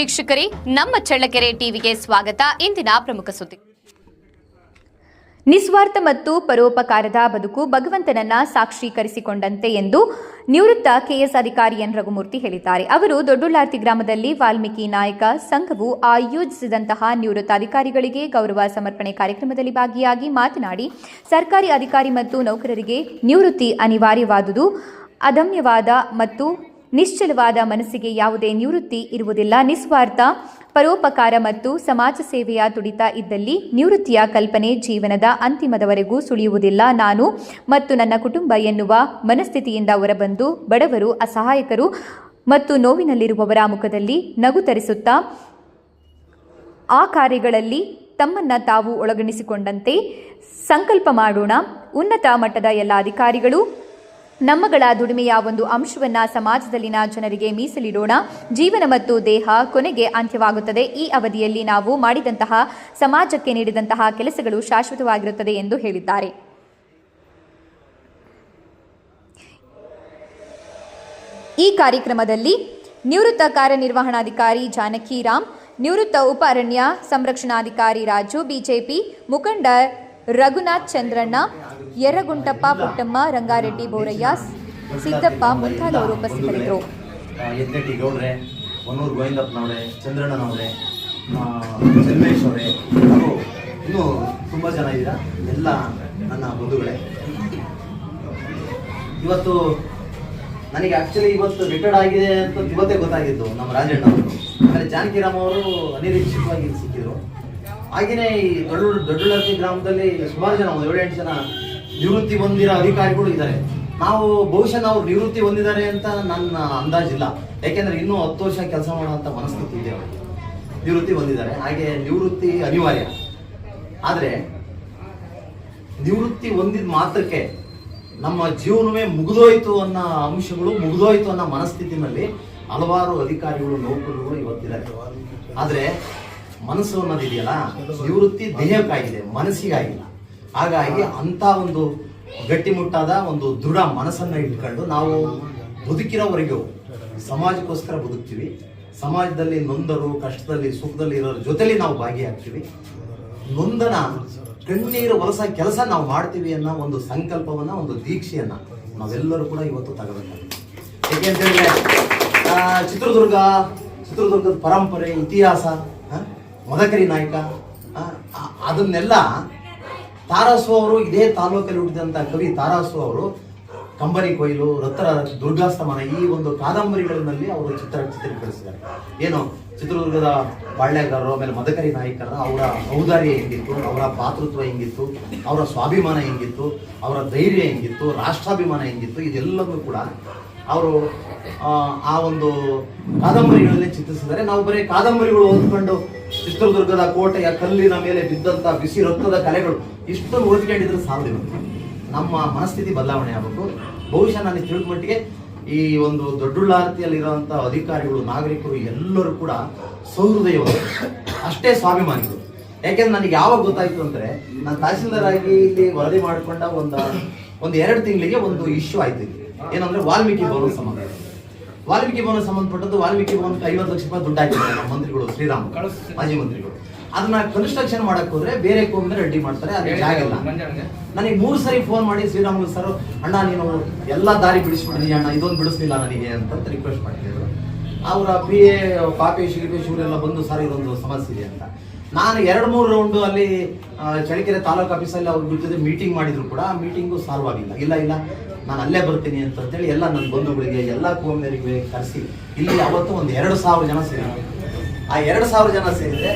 ವೀಕ್ಷಕರೇ, ನಮ್ಮ ಚಳ್ಳಕೆರೆ ಟಿವಿಗೆ ಸ್ವಾಗತ. ಇಂದಿನ ಪ್ರಮುಖ ಸುದ್ದಿ. ನಿಸ್ವಾರ್ಥ ಮತ್ತು ಪರೋಪಕಾರದ ಬದುಕು ಭಗವಂತನನ್ನ ಸಾಕ್ಷೀಕರಿಸಿಕೊಂಡಂತೆ ಎಂದು ನಿವೃತ್ತ ಕೆಎಸ್ ಅಧಿಕಾರಿ ಎನ್ ರಘುಮೂರ್ತಿ ಹೇಳಿದ್ದಾರೆ. ಅವರು ದೊಡ್ಡುಳ್ಳಾರ್ತಿ ಗ್ರಾಮದಲ್ಲಿ ವಾಲ್ಮೀಕಿ ನಾಯಕ ಸಂಘವು ಆಯೋಜಿಸಿದಂತಹ ನಿವೃತ್ತ ಅಧಿಕಾರಿಗಳಿಗೆ ಗೌರವ ಸಮರ್ಪಣೆ ಕಾರ್ಯಕ್ರಮದಲ್ಲಿ ಭಾಗಿಯಾಗಿ ಮಾತನಾಡಿ, ಸರ್ಕಾರಿ ಅಧಿಕಾರಿ ಮತ್ತು ನೌಕರರಿಗೆ ನಿವೃತ್ತಿ ಅನಿವಾರ್ಯವಾದುದು, ಅದಮ್ಯವಾದ ಮತ್ತು ನಿಶ್ಚಲವಾದ ಮನಸ್ಸಿಗೆ ಯಾವುದೇ ನಿವೃತ್ತಿ ಇರುವುದಿಲ್ಲ. ನಿಸ್ವಾರ್ಥ, ಪರೋಪಕಾರ ಮತ್ತು ಸಮಾಜ ಸೇವೆಯ ತುಡಿತ ಇದ್ದಲ್ಲಿ ನಿವೃತ್ತಿಯ ಕಲ್ಪನೆ ಜೀವನದ ಅಂತಿಮದವರೆಗೂ ಸುಳಿಯುವುದಿಲ್ಲ. ನಾನು ಮತ್ತು ನನ್ನ ಕುಟುಂಬ ಎನ್ನುವ ಮನಸ್ಥಿತಿಯಿಂದ ಹೊರಬಂದು ಬಡವರು, ಅಸಹಾಯಕರು ಮತ್ತು ನೋವಿನಲ್ಲಿರುವವರ ಮುಖದಲ್ಲಿ ನಗು ತರಿಸುತ್ತಾ, ಆ ಕಾರ್ಯಗಳಲ್ಲಿ ತಮ್ಮನ್ನ ತಾವು ಒಳಗಣಿಸಿಕೊಂಡಂತೆ ಸಂಕಲ್ಪ ಮಾಡೋಣ. ಉನ್ನತ ಮಟ್ಟದ ಎಲ್ಲ ಅಧಿಕಾರಿಗಳು ನಮ್ಮಗಳ ದುಡಿಮೆಯ ಒಂದು ಅಂಶವನ್ನ ಸಮಾಜದಲ್ಲಿನ ಜನರಿಗೆ ಮೀಸಲಿಡೋಣ. ಜೀವನ ಮತ್ತು ದೇಹ ಕೊನೆಗೆ ಅಂತ್ಯವಾಗುತ್ತದೆ. ಈ ಅವಧಿಯಲ್ಲಿ ನಾವು ಮಾಡಿದಂತಹ, ಸಮಾಜಕ್ಕೆ ನೀಡಿದಂತಹ ಕೆಲಸಗಳು ಶಾಶ್ವತವಾಗಿರುತ್ತದೆ ಎಂದು ಹೇಳಿದ್ದಾರೆ. ಈ ಕಾರ್ಯಕ್ರಮದಲ್ಲಿ ನಿವೃತ್ತ ಕಾರ್ಯನಿರ್ವಹಣಾಧಿಕಾರಿ ಜಾನಕಿ ರಾಮ್, ನಿವೃತ್ತ ಉಪ ಅರಣ್ಯ ಸಂರಕ್ಷಣಾಧಿಕಾರಿ ರಾಜು, ಬಿಜೆಪಿ ಮುಖಂಡ ರಘುನಾಥ್ ಚಂದ್ರಣ್ಣ ಯರ್ರಗುಂಟಪ್ಪ ಪುಟ್ಟಮ್ಮ, ರಂಗಾರೆಡ್ಡಿ ಬೋರಯ್ಯ ಸಿದ್ದಪ್ಪ ಮುಂತಾದವರು ಉಪಸ್ಥಿತರಿದ್ದರು. ಗೌಡ್ರೆ ಇನ್ನೂ ತುಂಬ ಜನ ಇದ್ದೀರಾ? ಎಲ್ಲ ನನ್ನ ಇವತ್ತು ನನಗೆ ಆಕ್ಚುಲಿ ಇವತ್ತು ರಿಟೈರ್ಡ್ ಆಗಿದೆ ಅಂತ ಇವತ್ತೇ ಗೊತ್ತಾಗಿದ್ದು ನಮ್ಮ ರಾಜಣ್ಣ ಅವರು. ಆಮೇಲೆ ಜಾನಕಿರಾಮ್ ಅವರು ಅನಿರೀಕ್ಷಿತವಾಗಿ ಸಿಕ್ಕಿದ್ರು. ಹಾಗೆಯೇ ಈ ದೊಡ್ಡ ದೊಡ್ಡ ಗ್ರಾಮದಲ್ಲಿ ಸುಮಾರು ಜನ, ಒಂದು ಏಳೆಂಟು ಜನ ನಿವೃತ್ತಿ ಹೊಂದಿರೋ ಅಧಿಕಾರಿಗಳು ಇದ್ದಾರೆ. ನಾವು ಬಹುಶಃ ನಾವು ನಿವೃತ್ತಿ ಹೊಂದಿದ್ದಾರೆ ಅಂತ ನನ್ನ ಅಂದಾಜಿಲ್ಲ ಯಾಕೆಂದ್ರೆ ಇನ್ನೂ ಹತ್ತು ವರ್ಷ ಕೆಲಸ ಮಾಡುವಂತ ಮನಸ್ಥಿತಿ ಇದೆ ಅವರಿಗೆ. ನಿವೃತ್ತಿ ಹೊಂದಿದ್ದಾರೆ. ಹಾಗೆ ನಿವೃತ್ತಿ ಅನಿವಾರ್ಯ. ಆದರೆ ನಿವೃತ್ತಿ ಹೊಂದಿದ ಮಾತ್ರಕ್ಕೆ ನಮ್ಮ ಜೀವನವೇ ಮುಗಿದೋಯ್ತು ಅನ್ನೋ ಅಂಶಗಳು, ಮುಗಿದೋಯ್ತು ಅನ್ನೋ ಮನಸ್ಥಿತಿನಲ್ಲಿ ಹಲವಾರು ಅಧಿಕಾರಿಗಳು ನೌಕರರು ಇವತ್ತಿದ್ದಾರೆ ಆದ್ರೆ ಮನಸ್ಸು ಅನ್ನೋದಿದೆಯಲ್ಲ, ನಿವೃತ್ತಿ ದೇಹಕ್ಕಾಗಿದೆ, ಮನಸ್ಸಿಗಾಗಿಲ್ಲ. ಹಾಗಾಗಿ ಅಂತ ಒಂದು ಗಟ್ಟಿಮುಟ್ಟಾದ ಒಂದು ದೃಢ ಮನಸ್ಸನ್ನ ಇಟ್ಕೊಂಡು ನಾವು ಬದುಕಿರೋವರೆಗೂ ಸಮಾಜಕ್ಕೋಸ್ಕರ ಬದುಕ್ತೀವಿ. ಸಮಾಜದಲ್ಲಿ ನೊಂದರು, ಕಷ್ಟದಲ್ಲಿ, ಸುಖದಲ್ಲಿ ಇರೋರ ಜೊತೆಲಿ ನಾವು ಭಾಗಿಯಾಗ್ತೀವಿ. ನೊಂದನ ಕಣ್ಣೀರು ಹೊಲಸ ಕೆಲಸ ನಾವು ಮಾಡ್ತೀವಿ ಅನ್ನೋ ಒಂದು ಸಂಕಲ್ಪವನ್ನ, ಒಂದು ದೀಕ್ಷೆಯನ್ನ ನಾವೆಲ್ಲರೂ ಕೂಡ ಇವತ್ತು ತಗೋಬೇಕಾಗಿದೆ ಏಕೆಂತೇಳಿದ್ರೆ ಚಿತ್ರದುರ್ಗ, ಚಿತ್ರದುರ್ಗದ ಪರಂಪರೆ, ಇತಿಹಾಸ ಮದಕರಿ ನಾಯಕ ಅದನ್ನೆಲ್ಲ ತಾರಾಸು ಅವರು ಇದೇ ತಾಲೂಕಲ್ಲಿ ಹುಟ್ಟಿದಂತ ಕವಿ ತಾರಾಸು ಅವರು ಕಂಬರಿ ಕೊಯ್ಲು, ರತ್ತರ ದುರ್ಗಾಸ್ತಮನ ಈ ಒಂದು ಕಾದಂಬರಿಗಳಲ್ಲಿ ಅವರು ಚಿತ್ರ ಚಿತ್ರೀಕರಿಸಿದ್ದಾರೆ ಏನು, ಚಿತ್ರದುರ್ಗದ ಬಾಳ್ಯಗಾರರು, ಆಮೇಲೆ ಮದಕರಿ ನಾಯಕರ ಅವರ ಔದಾರ್ಯ ಹೆಂಗಿತ್ತು, ಅವರ ಪಾತೃತ್ವ ಹೆಂಗಿತ್ತು, ಅವರ ಸ್ವಾಭಿಮಾನ ಹೆಂಗಿತ್ತು, ಅವರ ಧೈರ್ಯ ಹೆಂಗಿತ್ತು, ರಾಷ್ಟ್ರಾಭಿಮಾನ ಹೆಂಗಿತ್ತು ಇದೆಲ್ಲವೂ ಕೂಡ ಅವರು, ಆ ಒಂದು ಕಾದಂಬರಿಗಳಲ್ಲಿ ಚಿತ್ರಿಸಿದ್ದಾರೆ. ನಾವು ಬರೀ ಕಾದಂಬರಿಗಳು ಓದ್ಕೊಂಡು ಚಿತ್ರದುರ್ಗದ ಕೋಟೆಯ ಕಲ್ಲಿನ ಮೇಲೆ ಬಿದ್ದಂತ ಬಿಸಿ ರಕ್ತದ ಕಲೆಗಳು ಇಷ್ಟು ಓದ್ಕೊಂಡಿದ್ರೆ ಸಾಲದಿಲ್ಲ ನಮ್ಮ ಮನಸ್ಥಿತಿ ಬದಲಾವಣೆ ಆಗಬೇಕು. ಬಹುಶಃ ನನಗೆ ತಿಳಿದ ಮಟ್ಟಿಗೆ ಈ ಒಂದು ದೊಡ್ಡುಳ್ಳಾರತಿಯಲ್ಲಿರುವಂತಹ ಅಧಿಕಾರಿಗಳು, ನಾಗರಿಕರು ಎಲ್ಲರೂ ಕೂಡ ಸೌಹೃದಯವರು. ಅಷ್ಟೇ ಸ್ವಾಭಿಮಾನಿಗಳು. ಯಾಕೆಂದ್ರೆ ನನಗೆ ಯಾವಾಗ ಗೊತ್ತಾಯ್ತು ಅಂದ್ರೆ ನಾನು ತಹಸೀಲ್ದಾರ್ ಆಗಿ ಇಲ್ಲಿ ವರದಿ ಮಾಡಿಕೊಂಡ ಒಂದು ಒಂದು ಎರಡು ತಿಂಗಳಿಗೆ ಒಂದು ಇಶ್ಯೂ ಆಯ್ತು. ಏನಂದ್ರೆ ವಾಲ್ಮೀಕಿ ಭವನ ಸಂಬಂಧ ವಾಲ್ಮೀಕಿ ಭವನ ಸಂಬಂಧಪಟ್ಟದ್ದು ವಾಲ್ಮೀಕಿ ಭವನಕ್ಕೆ ಐವತ್ತು ಲಕ್ಷ ರೂಪಾಯಿ ದುಡ್ಡು ಹಾಕಿದ್ದಾರೆ ನಮ್ಮ ಮಂತ್ರಿಗಳು ಶ್ರೀರಾಮ್. ಮಾಜಿ ಮಂತ್ರಿಗಳು. ಅದನ್ನ ಕನ್ಸ್ಟ್ರಕ್ಷನ್ ಮಾಡಕ್ ಹೋದ್ರೆ ಬೇರೆ ಕೋಮ್ನ ರೆಡಿ ಮಾಡ್ತಾರೆ ಅದಕ್ಕೆ ಜಾಗ ಇಲ್ಲ. ನನಗೆ ಮೂರು ಸರಿ ಫೋನ್ ಮಾಡಿ ಶ್ರೀರಾಮುಲು ಸರ್ ಅಣ್ಣ ನೀನು ಎಲ್ಲಾ ದಾರಿ ಬಿಡಿಸ್ಬಿಟ್ಟಿದೀನಿ ಅಣ್ಣ ಇದೊಂದು ಬಿಡಿಸ್ಲಿಲ್ಲ ನನಗೆ ಅಂತ ರಿಕ್ವೆಸ್ಟ್ ಮಾಡ್ತಿದ್ರು ಅವರ ಪಿ ಎ ಪಾಪಿ ಶಿಲ್ಪೇಶ್ ಇವರೆಲ್ಲ ಬಂದು ಸರ್ ಇದೊಂದು ಸಮಸ್ಯೆ ಇದೆ ಅಂತ. ನಾನು ಎರಡು ಮೂರು ರೌಂಡ್ ಅಲ್ಲಿ ಚಳಿಕೆರೆ ತಾಲೂಕು ಆಫೀಸಲ್ಲಿ ಅವ್ರ ಜೊತೆ ಮೀಟಿಂಗ್ ಮಾಡಿದ್ರು ಕೂಡ ಆ ಮೀಟಿಂಗು ಸಾಲ್ವ್ ಆಗಿಲ್ಲ. ಇಲ್ಲ ಇಲ್ಲ. ನಾನು ಅಲ್ಲೇ ಬರ್ತೀನಿ ಅಂತಂತೇಳಿ ಎಲ್ಲ ನನ್ನ ಬಂಧುಗಳಿಗೆ, ಎಲ್ಲ ಕೋಮಿಯರಿಗೆ ಕರೆಸಿ, ಇಲ್ಲಿ ಅವತ್ತು ಒಂದು ಎರಡು ಸಾವಿರ ಜನ ಸೇರಿದ್ರು. ಆ ಎರಡು ಸಾವಿರ ಜನ ಸೇರಿದ್ರೆ